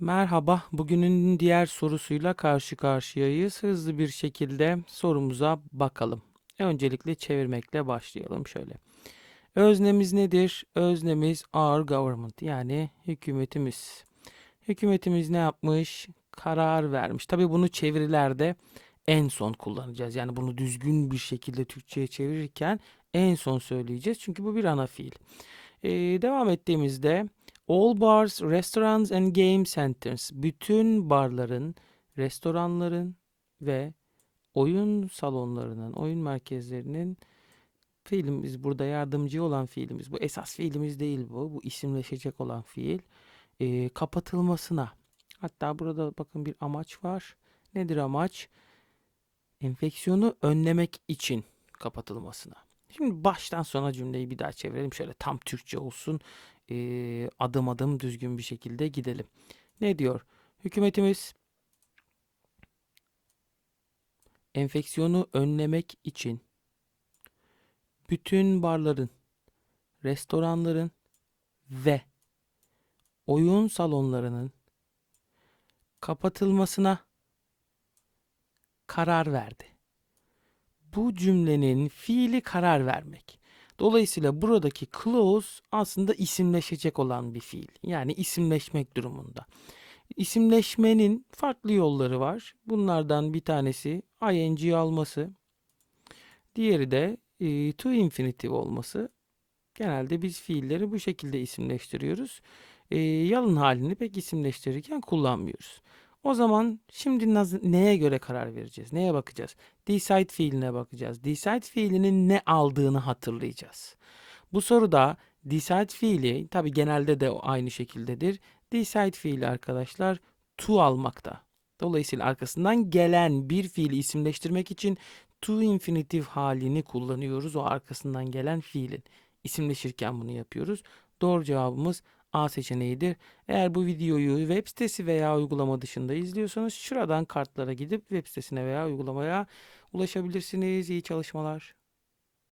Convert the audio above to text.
Merhaba, bugünün diğer sorusuyla karşı karşıyayız. Hızlı bir şekilde sorumuza bakalım. Öncelikle çevirmekle başlayalım şöyle. Öznemiz nedir? Öznemiz our government yani hükümetimiz. Hükümetimiz ne yapmış? Karar vermiş. Tabii bunu çevirilerde en son kullanacağız. Yani bunu düzgün bir şekilde Türkçe'ye çevirirken en son söyleyeceğiz. Çünkü bu bir ana fiil. Ee, devam ettiğimizde All bars, restaurants and game centers. Bütün barların, restoranların ve oyun salonlarının, oyun merkezlerinin fiilimiz burada yardımcı olan fiilimiz. Bu esas fiilimiz değil bu. Bu isimleşecek olan fiil. Ee, kapatılmasına. Hatta burada bakın bir amaç var. Nedir amaç? Enfeksiyonu önlemek için kapatılmasına. Şimdi baştan sona cümleyi bir daha çevirelim. Şöyle tam Türkçe olsun. Ee, adım adım düzgün bir şekilde gidelim. Ne diyor? Hükümetimiz enfeksiyonu önlemek için bütün barların, restoranların ve oyun salonlarının kapatılmasına karar verdi. Bu cümlenin fiili karar vermek. Dolayısıyla buradaki clause aslında isimleşecek olan bir fiil. Yani isimleşmek durumunda. İsimleşmenin farklı yolları var. Bunlardan bir tanesi ing alması. Diğeri de e, to infinitive olması. Genelde biz fiilleri bu şekilde isimleştiriyoruz. E, yalın halini pek isimleştirirken kullanmıyoruz. O zaman şimdi neye göre karar vereceğiz? Neye bakacağız? Decide fiiline bakacağız. Decide fiilinin ne aldığını hatırlayacağız. Bu soruda decide fiili tabi genelde de aynı şekildedir. Decide fiili arkadaşlar to almakta. Dolayısıyla arkasından gelen bir fiili isimleştirmek için to infinitive halini kullanıyoruz. O arkasından gelen fiilin. İsimleşirken bunu yapıyoruz. Doğru cevabımız A seçeneğidir. Eğer bu videoyu web sitesi veya uygulama dışında izliyorsanız şuradan kartlara gidip web sitesine veya uygulamaya ulaşabilirsiniz. İyi çalışmalar.